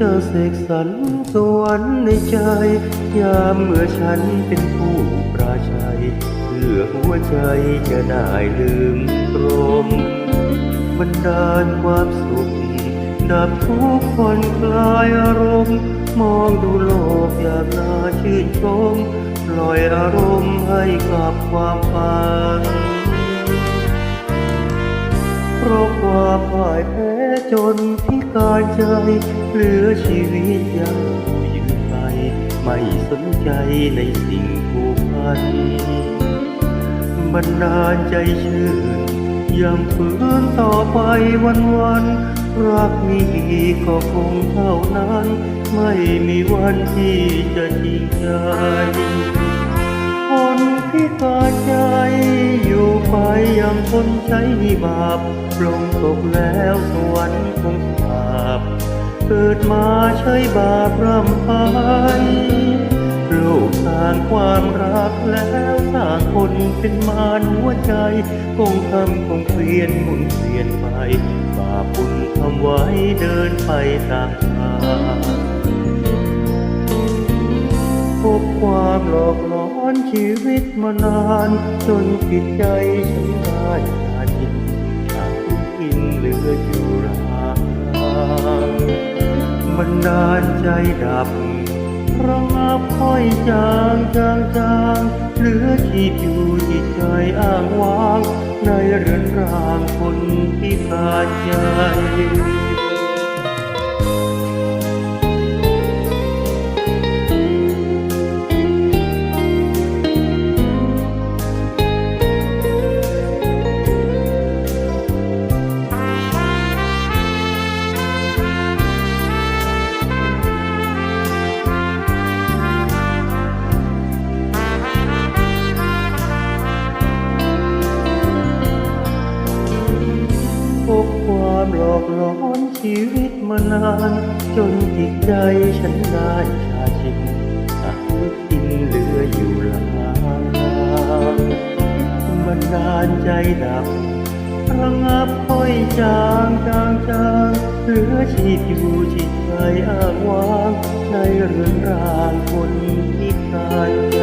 จะเสกสรรสวรรค์ในใจ ยามเมื่อฉันเป็นผู้ปราชัยเพื่อหัวใจจะได้ลืมตรมบันดาลความสุข ดับทุกข์ผ่อนคลายอารมณ์ มองดูโลกอยากน่าชื่นชม ปล่อยอารมณ์ให้กับความฝัน เพราะความพ่ายแพ้จนพิการใจ เหลือชีวิตยังอยู่ยืนไป ไม่สนใจในสิ่งผูกพันบรรดาใจชื่นยังฝืนต่อไปวันวันรักมีก็คงเท่านั้น ไม่มีวันที่จะทิ้งใจ คนใช้บาปลงตกแล้วสวรรค์คงสาบเกิดมาใช้บาปร่ำไปโลกสร้างความรักแล้วสร้างคนเป็นมารหัวใจ คงทำคงเปลี่ยนหมุนเปลี่ยนไป บาปบุญทำไว้เดินไปตามทาง ความหลอกหลอนชีวิตมานาน จนจิตใจฉันได้ขาดยินอยากกินเหลืออยู่รางบันดาลใจดับระงับค่อยจางจางจางเหลือชีพอยู่จิตใจอ้างว้าง ในเรือนร่างคนพิการใจ พบความหลอกหลอนชีวิตมานาน จนจิตใจฉันได้ชาชินตักกินเหลืออยู่ลางบันดาลใจดับระงับค่อยจางจางจางเหลือชีพอยู่จิตใจอ้างว้างในเรือนร่างคนพิการ